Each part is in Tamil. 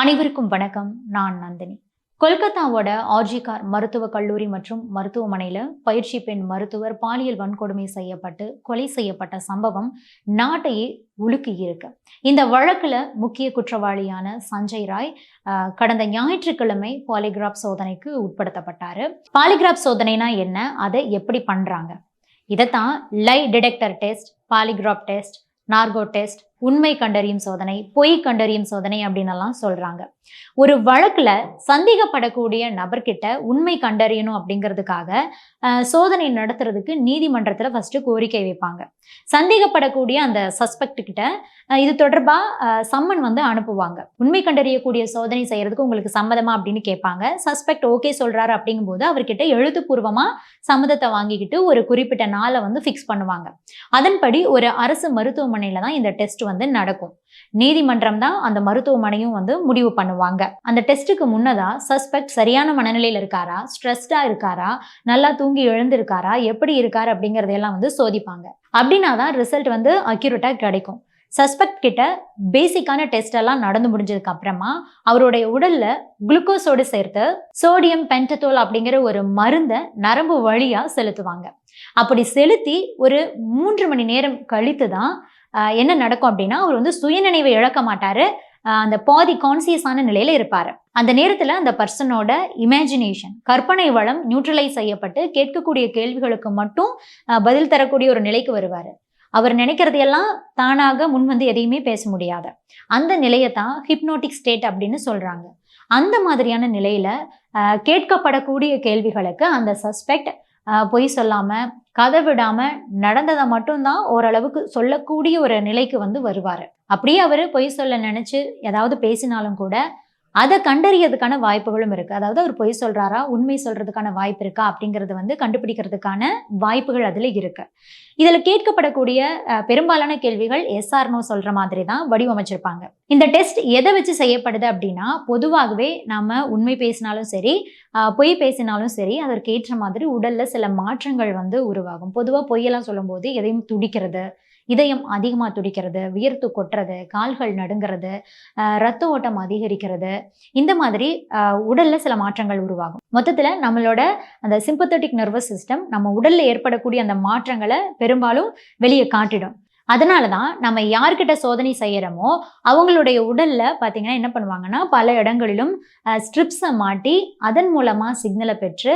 அனைவருக்கும் வணக்கம். நான் நந்தினி. கொல்கத்தாவோட ஆர்ஜிகார் மருத்துவக் கல்லூரி மற்றும் மருத்துவமனையில பயிற்சி பெண் மருத்துவர் பாலியல் வன்கொடுமை செய்யப்பட்டு கொலை செய்யப்பட்ட சம்பவம் நாட்டையே உலுக்கி இருக்கு. இந்த வழக்குல முக்கிய குற்றவாளியான சஞ்சய் ராய் கடந்த ஞாயிற்றுக்கிழமை பாலிகிராப் சோதனைக்கு உட்படுத்தப்பட்டாரு. பாலிகிராப் சோதனைனா என்ன? அதை எப்படி பண்றாங்க? இதைத்தான் lie detector test polygraph test narco test உண்மை கண்டறியும் சோதனை பொய் கண்டறியும் சோதனை அப்படின்னு எல்லாம் சொல்றாங்க. ஒரு வழக்குல சந்தேகப்படக்கூடிய நபர்கிட்ட உண்மை கண்டறியணும் அப்படிங்கிறதுக்காக சோதனை நடத்துறதுக்கு நீதிமன்றத்துல ஃபர்ஸ்ட் கோரிக்கை வைப்பாங்க. சந்தேகப்படக்கூடிய அந்த சஸ்பெக்ட் கிட்ட இது தொடர்பா சம்மன் வந்து அனுப்புவாங்க. உண்மை கண்டறியக்கூடிய சோதனை செய்யறதுக்கு உங்களுக்கு சம்மதமா அப்படின்னு கேட்பாங்க. சஸ்பெக்ட் ஓகே சொல்றாரு அப்படிங்கும்போது அவர்கிட்ட எழுத்துப்பூர்வமா சம்மதத்தை வாங்கிக்கிட்டு ஒரு குறிப்பிட்ட நாளை வந்து ஃபிக்ஸ் பண்ணுவாங்க. அதன்படி ஒரு அரசு மருத்துவமனையில தான் இந்த டெஸ்ட் வந்து நடக்கும். நீதிமன்றம் தான் அந்த மருத்துவமனையும் வந்து முடிவு பண்ணுவாங்க. அந்த டெஸ்ட்டுக்கு முன்னதா சஸ்பெக்ட் சரியான மனநிலையில் இருக்காரா? ஸ்ட்ரெஸ்டா இருக்காரா? நல்லா தூங்கி எழுந்திருக்காரா? எப்படி இருக்காரு அப்படிங்கறதையெல்லாம் வந்து சோதிப்பாங்க. அப்படின்னா தான் ரிசல்ட் வந்து அக்யூரேட்டா கிடைக்கும். சஸ்பெக்ட் கிட்ட பேசிக்கான டெஸ்ட் எல்லாம் நடந்து முடிஞ்சதுக்கு அப்புறமா அவருடைய உடல்ல குளுக்கோஸோடு சேர்த்து சோடியம் பென்டதோல் அப்படிங்கிற ஒரு மருந்தை நரம்பு வழியா செலுத்துவாங்க. அப்படி செலுத்தி ஒரு மூன்று மணி நேரம் கழித்து தான் என்ன நடக்கும் அப்படின்னா அவர் வந்து சுயநினைவை இழக்க மாட்டாரு. ஆஹ், அந்த பாதி கான்சியஸான நிலையில இருப்பாரு. அந்த நேரத்துல அந்த பர்சனோட இமேஜினேஷன் கற்பனை வளம் நியூட்ரலைஸ் செய்யப்பட்டு கேட்கக்கூடிய கேள்விகளுக்கு மட்டும் ஆஹ், பதில் தரக்கூடிய ஒரு நிலைக்கு வருவாரு. அவர் நினைக்கிறதையெல்லாம் தானாக முன் வந்து எதையுமே பேச முடியாது. அந்த நிலையை தான் ஹிப்னோட்டிக் ஸ்டேட் அப்படின்னு சொல்றாங்க. அந்த மாதிரியான நிலையில கேட்கப்படக்கூடிய கேள்விகளுக்கு அந்த சஸ்பெக்ட் பொய் சொல்லாமல் கதை விடாமல் நடந்ததை மட்டும்தான் ஓரளவுக்கு சொல்லக்கூடிய ஒரு நிலைக்கு வந்து வருவார். அப்படியே அவர் பொய் சொல்ல நினச்சி ஏதாவது பேசினாலும் கூட அதை கண்டறியறதுக்கான வாய்ப்புகளும் இருக்குது அதாவது அவர் பொய் சொல்கிறாரா உண்மை சொல்கிறதுக்கான வாய்ப்பு இருக்கா அப்படிங்கிறது வந்து கண்டுபிடிக்கிறதுக்கான வாய்ப்புகள் அதில் இருக்குது இதில் கேட்கப்படக்கூடிய பெரும்பாலான கேள்விகள் எஸ்ஆர் நோ மாதிரி தான் வடிவமைச்சிருப்பாங்க. இந்த டெஸ்ட் எதை வச்சு செய்யப்படுது அப்படின்னா பொதுவாகவே நம்ம உண்மை பேசினாலும் சரி பொய் பேசினாலும் சரி அதற்கு ஏற்ற மாதிரி உடலில் சில மாற்றங்கள் வந்து உருவாகும். பொதுவாக பொய்யெல்லாம் சொல்லும்போது எதையும் துடிக்கிறது இதயம் அதிகமாக துடிக்கிறது வியர்த்து கொட்டுறது கால்கள் நடுங்கிறது ரத்த ஓட்டம் அதிகரிக்கிறது. இந்த மாதிரி உடலில் சில மாற்றங்கள் உருவாகும். மொத்தத்தில் நம்மளோட அந்த சிம்பத்தட்டிக் நர்வஸ் சிஸ்டம் நம்ம உடலில் ஏற்படக்கூடிய அந்த மாற்றங்களை பெரும்பாலும் வெளியே காட்டிடும். அதனால தான் நம்ம யார்கிட்ட சோதனை செய்கிறோமோ அவங்களுடைய உடலில் பார்த்தீங்கன்னா என்ன பண்ணுவாங்கன்னா பல இடங்களிலும் ஸ்ட்ரிப்ஸை மாட்டி அதன் மூலமாக சிக்னலை பெற்று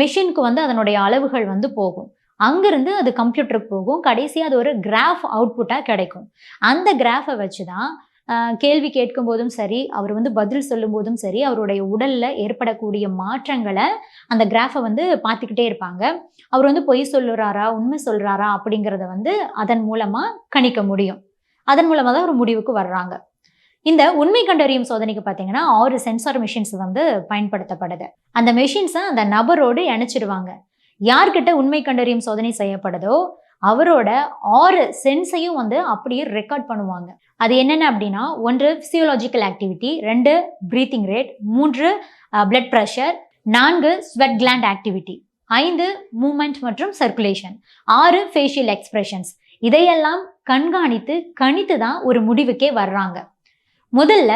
மெஷினுக்கு வந்து அதனுடைய அளவுகள் வந்து போகும். அங்கிருந்து அது கம்ப்யூட்டருக்கு போகும். கடைசியாக அது ஒரு கிராஃப் அவுட்புட்டாக கிடைக்கும். அந்த கிராஃபை வச்சு தான் ஆஹ், கேள்வி கேட்கும் போதும் சரி அவர் வந்து பதில் சொல்லும் போதும் சரி அவருடைய உடல்ல ஏற்படக்கூடிய மாற்றங்களை அந்த கிராஃபை வந்து பார்த்துக்கிட்டே இருப்பாங்க. அவர் வந்து பொய் சொல்லுறாரா உண்மை சொல்றாரா அப்படிங்கிறத வந்து அதன் மூலமா கணிக்க முடியும். அதன் மூலமா தான் ஒரு முடிவுக்கு வர்றாங்க. இந்த உண்மை கண்டறியும் சோதனைக்கு பார்த்தீங்கன்னா ஆறு சென்சார் மிஷின்ஸ் வந்து பயன்படுத்தப்படுது. அந்த மெஷின்ஸை அந்த நபரோடு இணைச்சிடுவாங்க. யார்கிட்ட உண்மை கண்டறியும் சோதனை செய்யப்படுதோ அவரோட ஆறு சென்ஸையும் வந்து அப்படியே ரெக்கார்ட் பண்ணுவாங்க. அது என்னென்ன அப்படின்னா ஒன்று ஃபிசியோலாஜிக்கல் ஆக்டிவிட்டி ரெண்டு பிரீத்திங் ரேட் மூன்று பிளட் ப்ரெஷர் நான்கு ஸ்வெட் கிளாண்ட் ஆக்டிவிட்டி ஐந்து மூமெண்ட் மற்றும் சர்க்குலேஷன் ஆறு ஃபேஷியல் எக்ஸ்பிரஷன்ஸ் இதையெல்லாம் கண்காணித்து கணித்து தான் ஒரு முடிவுக்கே வர்றாங்க. முதல்ல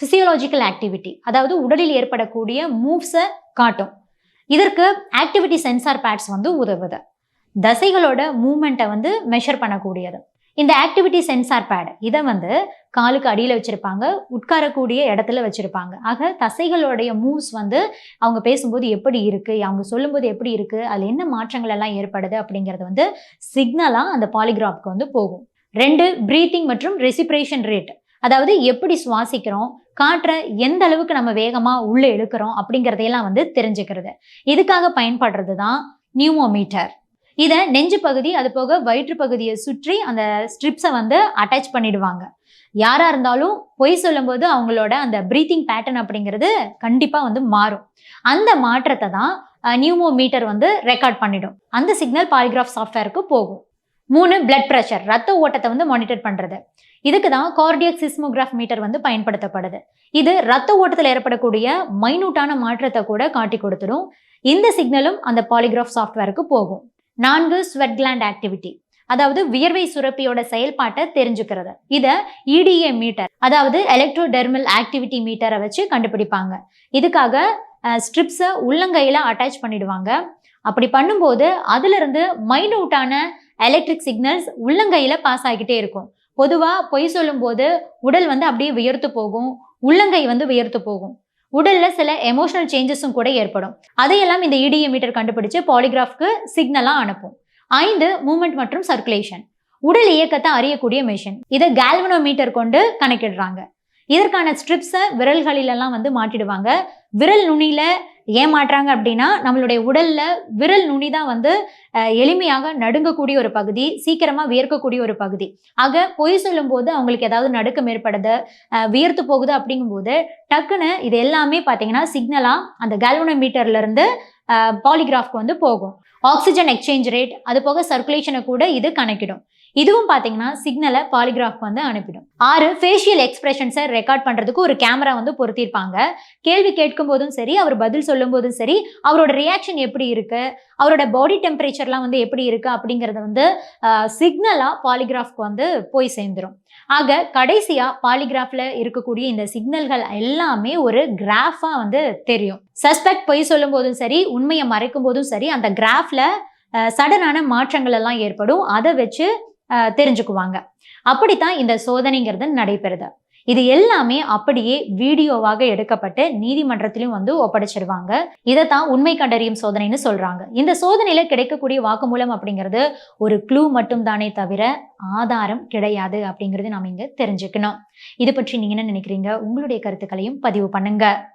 ஃபிசியோலாஜிக்கல் ஆக்டிவிட்டி அதாவது உடலில் ஏற்படக்கூடிய மூவ்ஸை காட்டும். இதற்கு ஆக்டிவிட்டி சென்சார் பேட்ஸ் வந்து உதவுது. தசைகளோட மூமெண்ட்டை வந்து மெஷர் பண்ணக்கூடியது. இந்த ஆக்டிவிட்டி சென்சார் பேட் இதை வந்து காலுக்கு அடியில் வச்சுருப்பாங்க உட்காரக்கூடிய இடத்துல வச்சுருப்பாங்க. ஆக தசைகளுடைய மூவ்ஸ் வந்து அவங்க பேசும்போது எப்படி இருக்குது அவங்க சொல்லும்போது எப்படி இருக்குது அதில் என்ன மாற்றங்கள் எல்லாம் ஏற்படுது அப்படிங்கிறது வந்து சிக்னலாக அந்த பாலிகிராஃப்க்கு வந்து போகும். ரெண்டு ப்ரீத்திங் மற்றும் ரெசிப்ரேஷன் ரேட் அதாவது எப்படி சுவாசிக்கிறோம் காற்றை எந்த அளவுக்கு நம்ம வேகமாக உள்ளே இழுக்கிறோம் அப்படிங்கிறதையெல்லாம் வந்து தெரிஞ்சுக்கிறது. இதுக்காக பயன்படுறது தான் நியூமோமீட்டர். இதை நெஞ்சு பகுதி அது போக வயிற்று பகுதியை சுற்றி அந்த ஸ்ட்ரிப்ஸை வந்து அட்டாச் பண்ணிடுவாங்க. யாராக இருந்தாலும் பொய் சொல்லும்போது அவங்களோட அந்த ப்ரீத்திங் பேட்டர்ன் அப்படிங்கிறது கண்டிப்பாக வந்து மாறும். அந்த மாற்றத்தை தான் நியூமோமீட்டர் வந்து ரெக்கார்ட் பண்ணிடும். அந்த சிக்னல் பாலிகிராஃப் சாஃப்ட்வேருக்கு போகும். மூணு பிளட் ப்ரெஷர் ரத்த ஓட்டத்தை வந்து மானிட்டர் பண்ணுறது இதுக்கு தான் கார்டியக் சிஸ்மோகிராஃப் மீட்டர் வந்து பயன்படுத்தப்படுது. இது ரத்த ஓட்டத்தில் ஏற்படக்கூடிய மைனூட்டான மாற்றத்தை கூட காட்டி கொடுத்துடும். இந்த சிக்னலும் அந்த பாலிகிராஃப் சாஃப்ட்வேருக்கு போகும். நான்கு ஸ்வெட் கிளாண்ட் ஆக்டிவிட்டி அதாவது வியர்வை சுரப்பியோட செயல்பாட்டை தெரிஞ்சுக்கிறது. இதை இடிஏ மீட்டர் அதாவது எலக்ட்ரோடெர்மல் ஆக்டிவிட்டி மீட்டரை வச்சு கண்டுபிடிப்பாங்க. இதுக்காக ஸ்ட்ரிப்ஸை உள்ளங்கையில் அட்டாச் பண்ணிடுவாங்க. அப்படி பண்ணும்போது அதிலிருந்து மைனூட்டான எலக்ட்ரிக் சிக்னல்ஸ் உள்ளங்கையில் பாஸ் ஆகிக்கிட்டே இருக்கும். பொதுவாக பொய் சொல்லும்போது உடல் வந்து அப்படியே வியர்த்து போகும். உள்ளங்கை வந்து வியர்த்து போகும். உடல்ல சில எமோஷனல் சேஞ்சஸும் கூட ஏற்படும். அதையெல்லாம் இந்த இடிஎம் மீட்டர் கண்டுபிடிச்சு பாலிகிராஃப்க்கு சிக்னலாக அனுப்பும். ஐந்து மூமெண்ட் மற்றும் சர்க்குலேஷன் உடல் இயக்கத்தை அறியக்கூடிய மிஷின் இதை கால்வனோமீட்டர் கொண்டு கணக்கிடுறாங்க. இதற்கான ஸ்ட்ரிப்ஸை விரல்களிலெல்லாம் வந்து மாட்டிடுவாங்க. விரல் நுனியில் ஏன் மாட்டுறாங்க அப்படின்னா நம்மளுடைய உடலில் விரல் நுனி தான் வந்து எளிமையாக நடுங்கக்கூடிய ஒரு பகுதி சீக்கிரமாக வியர்க்கக்கூடிய ஒரு பகுதி. ஆக பொய் சொல்லும்போது அவங்களுக்கு ஏதாவது நடுக்கம் ஏற்படுது வியர்த்து போகுது அப்படிங்கும்போது டக்குன்னு இது எல்லாமே பார்த்தீங்கன்னா சிக்னலாக அந்த கேல்வனோமீட்டர்லேருந்து பாலிகிராஃப்க்கு வந்து போகும். ஆக்சிஜன் எக்ஸ்சேஞ்ச் ரேட் அது போக சர்க்குலேஷனை கூட இது கணக்கிடும். இதுவும் பார்த்தீங்கன்னா சிக்னலை பாலிகிராஃப் வந்து அனுப்பிடும். ஆறு ஃபேஷியல் எக்ஸ்பிரஷன்ஸை ரெக்கார்ட் பண்ணுறதுக்கு ஒரு கேமரா வந்து பொருத்தியிருப்பாங்க. கேள்வி கேட்கும் போதும் சரி அவர் பதில் சொல்லும் போதும் சரி அவரோட ரியாக்ஷன் எப்படி இருக்கு அவரோட பாடி டெம்பரேச்சர்லாம் வந்து எப்படி இருக்கு அப்படிங்கிறத வந்து சிக்னலாக பாலிகிராஃப்க்கு வந்து போய் சேர்ந்துடும் ஆக கடைசியாக பாலிகிராஃபில் இருக்கக்கூடிய இந்த சிக்னல்கள் எல்லாமே ஒரு கிராஃபாக வந்து தெரியும். சஸ்பெக்ட் பொய் சொல்லும் போதும் சரி உண்மையை மறைக்கும் போதும் சரி அந்த கிராஃபில் சடனான மாற்றங்கள் எல்லாம் ஏற்படும். அதை வச்சு தெரிஞ்சுக்குவாங்க. அப்படித்தான் இந்த சோதனைங்கிறது நடைபெறுது. இது எல்லாமே அப்படியே வீடியோவாக எடுக்கப்பட்டு நீதிமன்றத்திலும் வந்து ஒப்படைச்சிடுவாங்க இதைத்தான் உண்மை கண்டறியும் சோதனைன்னு சொல்றாங்க. இந்த சோதனையில கிடைக்கக்கூடிய வாக்குமூலம் அப்படிங்கிறது ஒரு க்ளூ மட்டும் தானே தவிர ஆதாரம் கிடையாது அப்படிங்கிறது நாம இங்க தெரிஞ்சுக்கணும். இது பற்றி நீங்க என்ன நினைக்கிறீங்க? உங்களுடைய கருத்துக்களையும் பதிவு பண்ணுங்க.